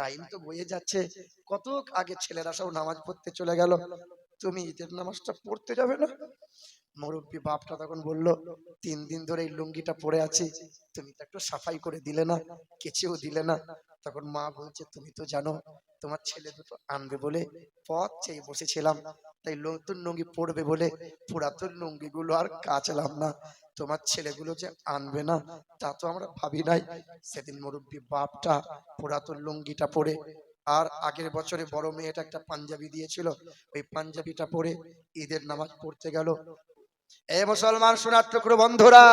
Time তো বয়ে যাচ্ছে। কত আগে ছেলেরা সব নামাজ পড়তে চলে গেল। তুমি ঈদের নামাজটা পড়তে যাবে না? মুরব্বী বাপটা তখন বলল, তিন দিন ধরে এই লুঙ্গিটা পরে আছি। তুমি তো একটু সাফাই করে দিলে না, কেচেও দিলে না। তখন মা বলছে, তুমি তো জানো, তোমার ছেলে দুটো আনবে বলে পথ চেয়ে বসেছিলাম। তাই নতুন লুঙ্গি পরবে বলে পুরাতন লুঙ্গিগুলো আর কাচলাম না। তোমার ছেলেগুলো যে আনবে না, তা তো আমরা ভাবি নাই। সেদিন মুরব্বী বাপটা পুরাতন লুঙ্গিটা পরে, আর আগের বছরে বড় মেয়েটা একটা পাঞ্জাবি দিয়েছিল, ওই পাঞ্জাবিটা পরে ঈদের নামাজ পড়তে গেল। এ মুসলমান, সোনার টুকরো বন্ধুরা,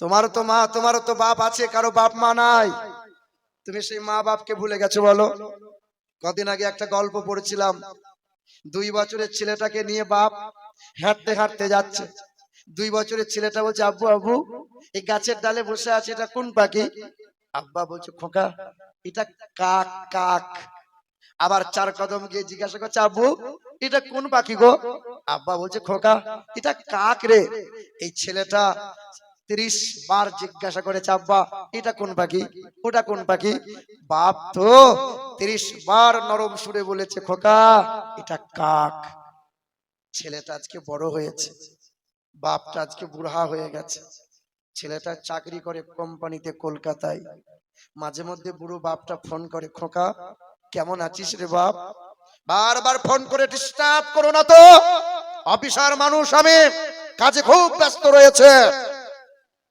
তোমারও তো মা, তোমারও তো বাপ আছে, কারও বাপ মা নাই। তুমি সেই মা বাপকে ভুলে গেছো বলো। কদিন আগে একটা গল্প পড়েছিলাম। দুই বছরের ছেলেটাকে নিয়ে বাপ হাঁটতে হাঁটতে যাচ্ছে। দুই বছরের ছেলেটা বলছে, আব্বু আব্বু, এই গাছের ডালে বসে আছে, এটা কোন পাখি? আব্বা বলছে, খোকা, এটা কাক কাক। আবার চার কদম গিয়ে জিজ্ঞাসা করছে, আব্বু, এটা কোন পাখি গো? আব্বা বলছে, খোকা, এটা কাক রে। এই ছেলেটা তিরিশ বার জিজ্ঞাসা করেছে, আব্বা, এটা কোন পাখি? ওটা কোন পাখি? বাপ তো তিরিশ বার নরম সুরে বলেছে, খোকা, এটা কাক। ছেলেটা আজকে বড় হয়েছে। বাপটা আজকে বুড়া হয়ে গেছে। ছেলেটা চাকরি করে কোম্পানিতে কলকাতায়। মাঝে মধ্যে বুড়ো বাপটা ফোন করে, খোকা, কেমন আছিস রে বাপ? বারবার ফোন করে ডিস্টার্ব করো না তো। অফিসার মানুষ, আমি কাজে খুব ব্যস্ত রয়েছে।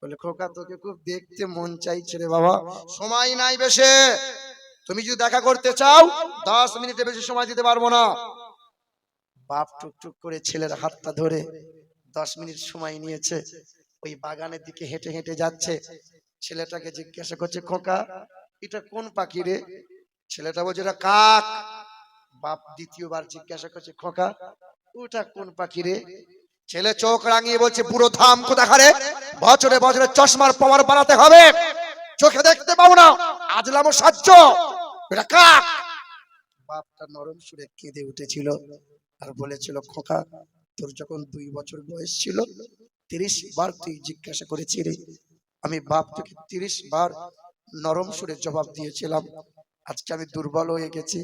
বলে, খোকা, তোকে খুব দেখতে মন চাইছে রে বাবা। সময় নাই বেশে। তুমি যদি দেখা করতে চাও, দশ মিনিটে বেশি সময় দিতে পারব না। বাপ টুকটুক করে ছেলের হাতটা ধরে দশ মিনিট সময় নিয়েছে। ওই বাগানের দিকে হেঁটে হেঁটে যাচ্ছে। ছেলেটাকে জিজ্ঞাসা করছে, খোকা, এটা কোন পাখি রে? ছেলেটা বলছে, এটা কাক। বাপ দ্বিতীয়বার জিজ্ঞাসা করছে, খোকা, ওটা কোন পাখি রে? ছেলে চোখ রাঙিয়ে বলছে, পুরো ধাম কোথাকারে বছরে বছরে চশমার পাওয়ার বানাতে হবে। চোখে দেখতে পাবো না। আজলামও সাহায্য এটা কাক। বাপটা নরম সুরে কেঁদে উঠেছিল আর বলেছিল, খোকা তোর যখন দুই বছর বয়স ছিল, তিরিশ বার তুই জিজ্ঞাসা করেছিলি, আমি বাপ তোকে তিরিশ বার নরম সুরে জবাব দিয়েছিলাম, আজকে আমি দুর্বল হয়ে গেছি,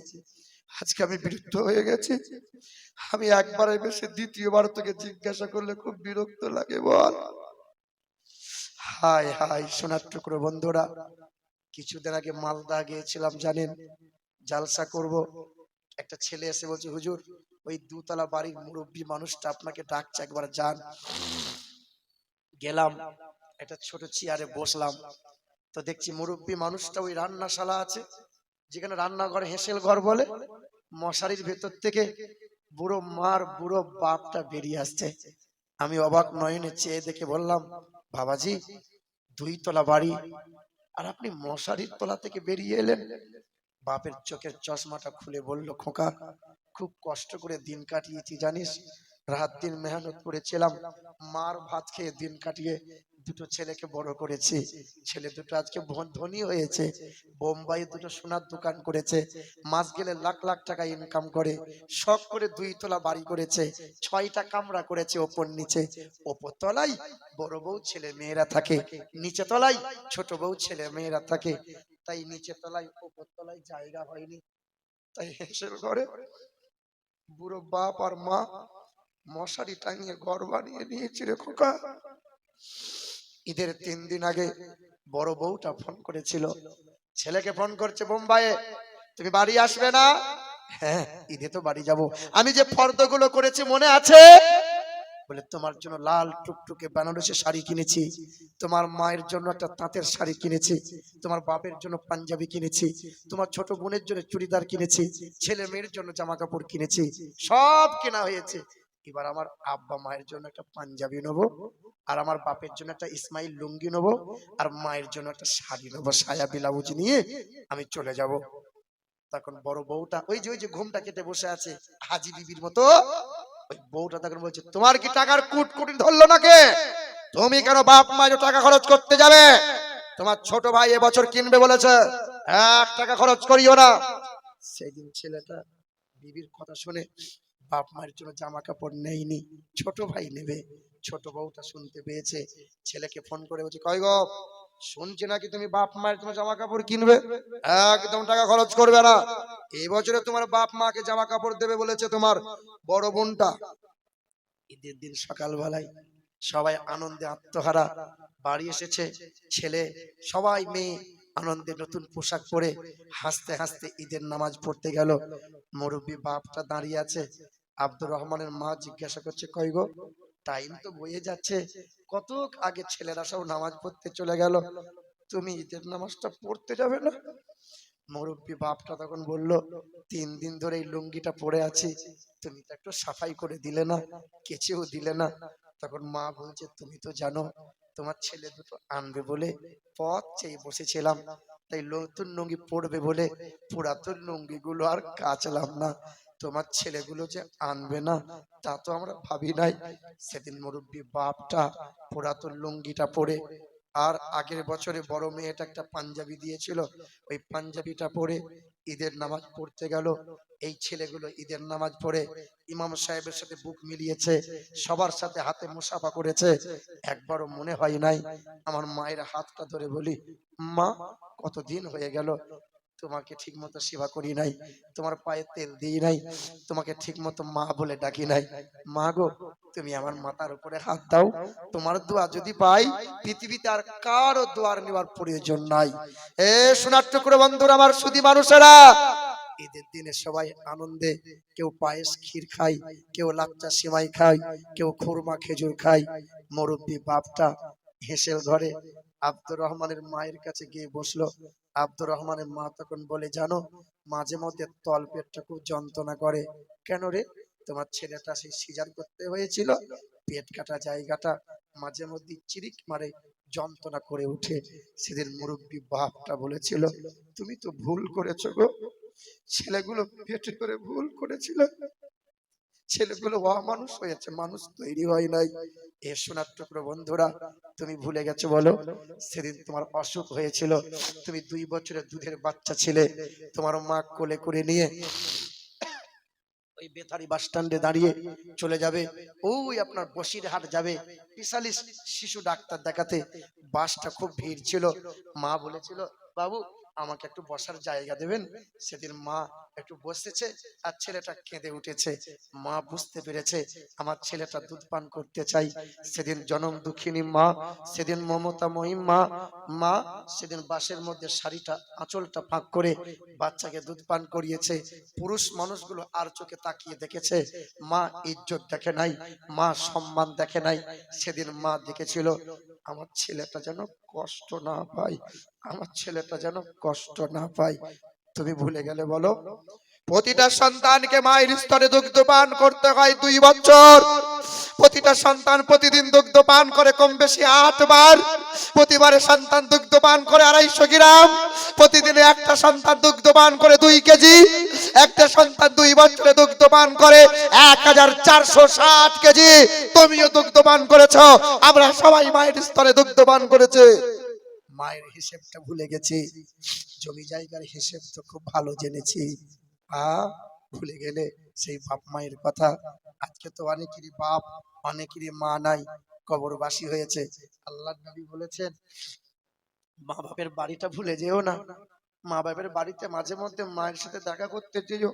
আজকে আমি বিরক্ত হয়ে গেছি, আমি একবারে বেশি দ্বিতীয়বার তোকে জিজ্ঞাসা করলে খুব বিরক্ত লাগে বল। হাই হাই সোনার টুকরো বন্ধুরা, কিছুদিন আগে মালদা গিয়েছিলাম, জানেন, জালসা করব, একটা ছেলে এসে বলছে, হুজুর ওই দুতলা বাড়ির মুরব্বী মানুষটা আপনাকে ডাকছে, একবার যান। গেলাম, একটা ছোট চেয়ারে বসলাম। তো দেখছি মুরব্বী মানুষটা ওই রান্নাশালা আছে, যেখানে রান্নাঘর হেসেল ঘর বলে। মশারির ভেতর থেকে বুড়ো মার, বুড়ো বাপটা বেরিয়ে আসছে। আমি অবাক নয়নে চেয়ে দেখে বললাম, বাবাজি দুই তলা বাড়ি, আর আপনি মশারির তলা থেকে বেরিয়ে এলেন? বাপের চোখের চশমাটা খুলে বলল, খোকা খুব কষ্ট করে দিন কাটিয়েছি, জানিস? রাত দিন মেহনত করেছিলাম, মার ভাত খেয়ে দিন কাটিয়ে দুটো ছেলেকে বড় করেছি। ছেলে দুটো আজকে ধনী হয়েছে, বোম্বাই দুটো সোনার দোকান করেছে, মাস গেলে লাখ লাখ টাকা ইনকাম করে, শখ করে দুই তলা বাড়ি করেছে, ছয়টা কামরা করেছে ওপর নিচে। ওপর তলায় বড় বউ ছেলে মেয়েরা থাকে নিচে তলায় ছোট বউ ছেলে মেয়েরা থাকে। তাই নিচে তলায় ওপর তলায় জায়গা হয়নি। তাই হেসেল ঘরে বুড়ো বাপ আর মা মশারি টাঙিয়ে ঘর বানিয়ে নিয়েছি রে খোকা। ঈদের তিন দিন আগে বড় বউটা ফোন করেছিল। ছেলেকে ফোন করছে, বোম্বাইয়ে, তুমি বাড়ি আসবে না? হ্যাঁ ঈদে তো বাড়ি যাব। আমি যে ফর্দগুলো করেছি, মনে আছে? বলে, তোমার জন্য লাল টুকটুকে বেনারসি শাড়ি কিনেছি। তোমার মায়ের জন্য একটা তাঁতের শাড়ি কিনেছি, তোমার বাপের জন্য পাঞ্জাবি কিনেছি, তোমার ছোট বোনের জন্য চুড়িদার কিনেছি, ছেলে মেয়ের জন্য জামা কাপড় কিনেছি, সব কেনা হয়েছে। এবার আমার আব্বা মায়ের জন্য একটা পাঞ্জাবি নেব, আর আমার বাপের জন্য একটা ইসমাইল লুঙ্গি নেব, আর মায়ের জন্য একটা শাড়ি নেব, সায়া ব্লাউজ নিয়ে আমি চলে যাব। তখন বড় বউটা, ওই যে ওই যে ঘুমটা কেটে বসে আছে, হাজি বিবির মতো, ওই বউটা তখন বলছে, তোমার কি টাকার কুট কুটি ধরলো নাকি? তুমি কেন বাপ মা টাকা খরচ করতে যাবে? তোমার ছোট ভাই এবছর কিনবে বলেছে। এক টাকা খরচ করিও না। সেদিন ছেলেটা বিবির কথা শুনে বাপ মায়ের জন্য জামা কাপড় নেয়নি, ছোট ভাই নেবে। ছোট বউটা শুনতে পেয়েছে। ছেলেকে ফোন করে বলছে কয় গো, শুনছি নাকি তুমি বাপ মায়ের তোমার জামা কাপড় কিনবে? একদম টাকা খরচ করবে না। এই বছরে তোমার বাপ মাকে জামা কাপড় দেবে বলেছে তোমার বড় বোনটা। ঈদের দিন সকালবেলায় সবাই আনন্দে আত্মহারা। বাড়ি এসেছে, ছেলে, সবাই মেয়ে, আনন্দে নতুন পোশাক পরে হাসতে হাসতে ঈদের নামাজ পড়তে গেল। মুরব্বী বাপটা দাঁড়িয়ে আছে। আব্দুর রহমানের মা জিজ্ঞাসা করছে, কই গো টাইম তো বয়ে যাচ্ছে। কত আগে ছেলেরা সব নামাজ পড়তে চলে গেল? তুমি ঈদের নামাজটা পড়তে যাবে না? মুরব্বী বাপটা তখন বলল, তিন দিন ধরে এই লুঙ্গিটা পরে আছি। তুমি তো একটু সাফাই করে দিলে না, কেচেও দিলে না। তখন মা বলছে, তুমি তো জানো তোমার ছেলে দুটো আনবে বলে পথ চেয়ে বসেছিলাম। তাই নতুন লুঙ্গি পরবে বলে পুরাতন লুঙ্গি গুলো আর কাচলাম না। তোমার ছেলেগুলো যে আনবে না, তা তো আমরা ভাবি নাই। সেদিন মুরব্বী বাপটা পুরাতন লুঙ্গিটা পরে আর আগের বছরে বড় মেয়েটা একটা পাঞ্জাবি দিয়েছিল। ওই পাঞ্জাবিটা পরে ঈদের নামাজ পড়তে গেল। এই ছেলেগুলো ঈদের নামাজ পড়ে ইমাম সাহেবের সাথে বুক মিলিয়েছে, সবার সাথে হাতে মুসাফা করেছে। একবারও মনে হয় নাই, আমার মায়ের হাতটা ধরে বলি, মা, কতদিন হয়ে গেল? তোমাকে ঠিক মতো সেবা করি নাই, তোমার পায়ে তেল দিই নাই, তোমাকে ঠিক মতো মা বলে ডাকি নাই। মা গো তুমি আমার মাথার উপরে হাত দাও। তোমার দোয়া যদি পাই পৃথিবীতে আর কারও দোয়ার নেওয়ার প্রয়োজন নাই। এ সোনার টুকরো বন্ধুরা আমার সুদি মানুষেরা ঈদের দিনে সবাই আনন্দে কেউ পায়েস ক্ষীর খায় কেউ লাচ্চা সিমাই খায় কেউ খুরমা খেজুর খায়। মুরব্বী বাপটা হেসেল ঘরে আব্দুর রহমানের মায়ের কাছে গিয়ে বসল। আব্দুর রহমানের মা তখন বলে জানো মাঝে মধ্যে তল পেটটা খুব যন্ত্রণা করে। কেন রে? তোমার ছেলেটা সেই সিজার করতে হয়েছিল। পেট কাটা জায়গাটা মাঝে মধ্যে চিরিক মারে যন্ত্রণা করে উঠে। সেদিন মুরব্বী বাপটা বলেছিল, তুমি তো ভুল করেছ গো। ছেলেগুলো পেটে করে ভুল করেছিল। ছেলেগুলো অমানুষ হয়েছে, মানুষ তৈরি হয় নাই। এ সোনার টুকরো বন্ধুরা, তুমি ভুলে গেছো বলো। সেদিন তোমার অসুখ হয়েছিল। তুমি দুই বছরের দুধের বাচ্চা ছিলে। তোমার মা কোলে করে নিয়ে ওই বেতারি বাস স্ট্যান্ডে দাঁড়িয়ে চলে যাবে। ওই আপনার বসিরহাট যাবে। স্পেশালিস্ট শিশু ডাক্তার দেখাতে। বাসটা খুব ভিড় ছিল। মা বলেছিল, বাবু, আমাকে একটু বসার জায়গা দেবেন? সেদিন মা একটু বসেছে আর ছেলেটা কেঁদে উঠেছে। মা বুঝতে পেরেছে, আমার ছেলেটা দুধ পান করতে চাই। সেদিন জনম দুঃখিনী মা, সেদিন মমতাময়ী মা মা সেদিন বাসের মধ্যে শাড়িটা, আঁচলটা ফাঁক করে বাচ্চাকে দুধ পান করিয়েছে। পুরুষ মানুষগুলো আর চোখে তাকিয়ে দেখেছে, মা ইজ্জত দেখে নাই, মা সম্মান দেখে নাই। সেদিন মা দেখেছিল, আমার ছেলেটা যেন কষ্ট না পায়, আমার ছেলেটা যেন কষ্ট না পায়। তুমি ভুলে গেলে বলো। প্রতিটা সন্তানকে মায়ের স্তরে দুগ্ধ পান করতে হয় দুই বছর। প্রতিটা সন্তান প্রতিদিন দুগ্ধ পান করে কম বেশি আটবার প্রতিবারে সন্তান দুগ্ধ পান করে আড়াইশো গ্রাম। প্রতিদিনে একটা সন্তান দুগ্ধ পান করে দুই কেজি। একটা সন্তান দুই বছরে দুগ্ধ পান করে এক হাজার চারশো ষাট কেজি। তুমিও দুগ্ধ পান করেছ, আমরা সবাই মায়ের স্তরে দুগ্ধ পান করেছে। মায়ের হিসেবটা ভুলে গেছি। জমি জায়গার হিসেব তো খুব ভালো জেনেছি। আ ভুলে গেলে সেই বাপ মায়ের কথা। আজকে তো অনেকেরই বাপ, অনেকেরই মা নাই, কবরবাসী হয়েছে। আল্লাহ নবী বলেছেন, মা বাপের বাড়িটা ভুলে যেও না। মা বাপের বাড়িতে মাঝে মধ্যে মায়ের সাথে দেখা করতে যেও।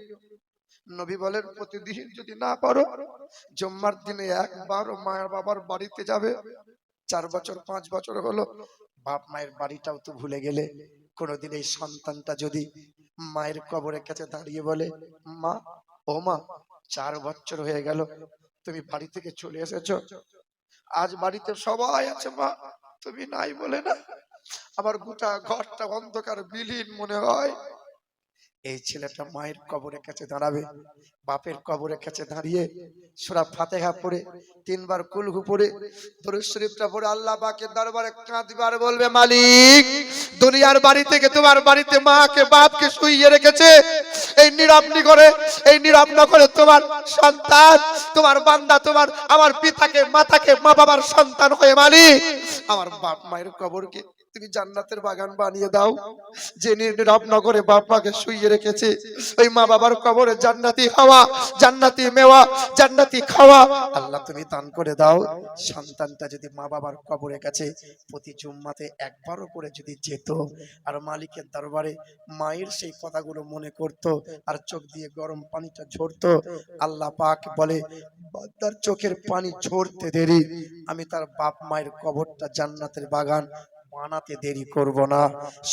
নবী বলেন, প্রতিদিন যদি না পারো, জম্মার দিনে একবার মায়ের বাবার বাড়িতে যাবে। চার বছর, পাঁচ বছর হলো বাপ মায়ের বাড়িটাও তো ভুলে গেলে কোনোদিন এই সন্তানটা যদি মায়ের কবরের কাছে দাঁড়িয়ে বলে, মা, ও মা, চার বছর হয়ে গেল, তুমি বাড়ি থেকে চলে এসেছ। আজ বাড়িতে সবাই আছে, মা। তুমি নাই বলে না? আমার গোটা ঘরটা অন্ধকার, বিলীন মনে হয়। এই ছেলেটা মায়ের কবরের কাছে দাঁড়াবে, বাপের কবরের কাছে দাঁড়িয়ে সুরা ফাতেহা পড়ে, তিনবার কুলহু পড়ে, দরুদ শরীফটা পড়ে, আল্লাহ পাকের দরবারে কাঁদবার বলবে, মালিক, দুনিয়ার বাড়ি থেকে তোমার বাড়িতে মাকে, বাপকে শুইয়ে রেখেছে। এই নীরব করে এই নীরব করে তোমার সন্তান, তোমার বান্দা, তোমার, আমার পিতাকে, মাতাকে মা বাবার সন্তান হয়ে মালিক, আমার বাপ মায়ের কবরকে তুমি জান্নাতের বাগান বানিয়ে দাও, যে নীরব নগরে বাপ মাকে শুইয়ে রেখেছে। ওই মা বাবার কবরে জান্নাতি হাওয়া, জান্নাতি মেওয়া, জান্নাতি খাওয়া। আল্লাহ তুমি দান করে দাও। সন্তানটা যদি মা বাবার কবরের কাছে প্রতি জুম্মাতে একবারও করে যদি যেত, আর মালিকের দরবারে মায়ের সেই কথাগুলো মনে করত, আর চোখ দিয়ে গরম পানিটা ঝরতো, আল্লাহ পাক বলে, বান্দার চোখের পানি ঝরতে দেরি। আমি তার বাপ মায়ের কবরটা জান্নাতের বাগান বানাতে দেরি করব না।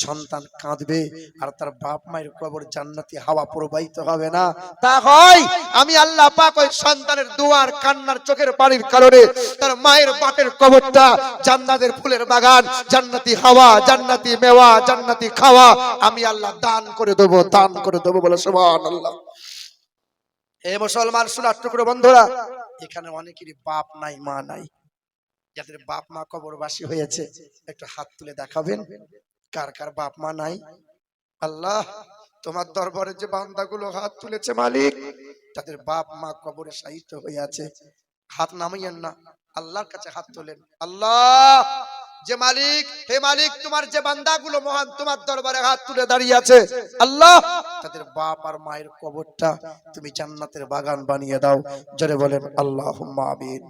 সন্তান কাঁদবে আর তার বাপ মায়ের কবর জান্নাতি হাওয়া প্রবাহিত হবে না। তা হয়, আমি আল্লাহ পাক ওই সন্তানের দুয়ার কান্নার চোখের পানির কারণে তার মায়ের বাপের কবরটা জান্নাতের ফুলের বাগান, জান্নাতি হাওয়া, জান্নাতি মেওয়া, জান্নাতি খাওয়া আমি আল্লাহ দান করে দেবো, দান করে দেবো বলে সুবহানাল্লাহ। এ মুসলমান সোনার টুকরো বন্ধুরা, এখানে অনেকেরই বাপ নাই, মা নাই। যাদের বাপ মা কবরবাসী হয়েছে, একটু হাত তুলে দেখাবেন কার কার বাপ মা নাই। আল্লাহ, তোমার দরবারে যে বান্দাগুলো হাত তুলেছে মালিক তাদের বাপ মা কবরে সাহিত্য হয়ে আছে, হাত নামাইয়েন না, আল্লাহর কাছে হাত তোলেন। আল্লাহ, যে মালিক, হে মালিক, তোমার যে বান্দাগুলো মহান, তোমার দরবারে হাত তুলে দাঁড়িয়ে আছে, আল্লাহ, তাদের বাপ আর মায়ের কবরটা তুমি জান্নাতের বাগান বানিয়ে দাও। জোরে বলেন আল্লাহ আমিন।